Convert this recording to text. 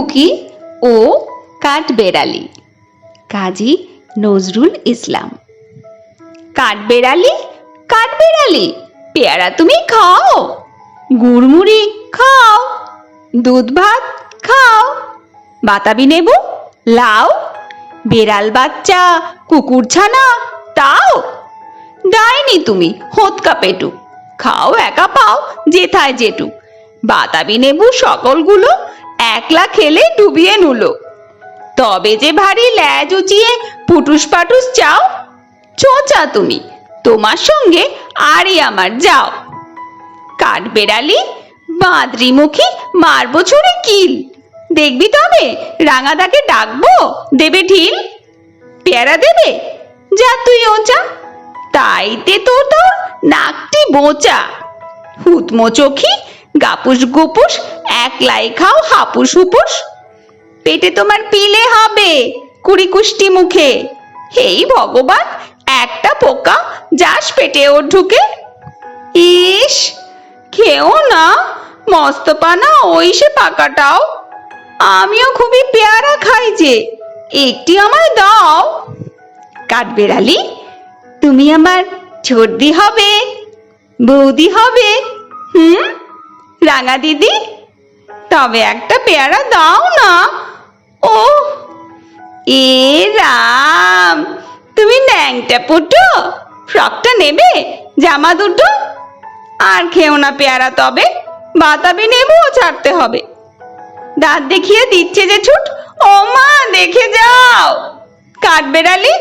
খুকি ও কাঠবেড়ালি। কাজী নজরুল ইসলাম। কাঠবেড়ালি? কাঠবেড়ালি? পেয়ারা তুমি খাও। গুড়মুড়ি? খাও। দুধ ভাত খাও। বাতাবি নেবু? লাও। বেড়াল বাচ্চা? কুকুর ছানা? তাও। ডাইনি তুমি, হোতকা পেটু। খাও একা পাও, যেথায় যেটু বাতাবি নেবু সকলগুলো একলা খেলে ডুবিয়ে নুলো। তবে যে ভারী ল্যাজ উচিয়ে পুটুস পাটুস চাও, চোচা তুমি, তোমার সঙ্গে আরই আমার যাও। কাঠবেড়ালি, বাঁদরিমুখী, মারবো ছুড়ে কিল, দেখবি তবে রাঙাদাকে ডাকবো, দেবে ঢিল। পেয়ারা দেবে, যা তুই ওচা, তাইতে তো তোর নাকটি বোচা। হুতমো চোখি, গাপুস গুপুস একলাই খাও, হাপুস হুপুস। পেটে তোমার পিলে হবে, কুড়ি কুষ্টি মুখে। হেই ভগবান, একটা পোকা যাস পেটে ওর ঢুকে। ইস, খেও না মস্ত পানা ওই সে পাকাটাও। আমিও খুবই পেয়ারা খাই যে, একটি আমায় দাও। কাঠবেড়ালি, তুমি আমার ছোটদি হবে, বৌদি হবে, হুম? রাঙা দিদি তবে একটা পেয়ারা দাও না। ও এ রাম, তুমি ন্যাংটা পুটো, ফ্রকটা নেবে, জামা দুটো? আর খেও না পেয়ারা তবে, বাতাবি নেব ছাড়তে হবে। দাঁত দেখিয়ে দিচ্ছে যে ছুট ও মা দেখে যাও। কাঠবেড়ালি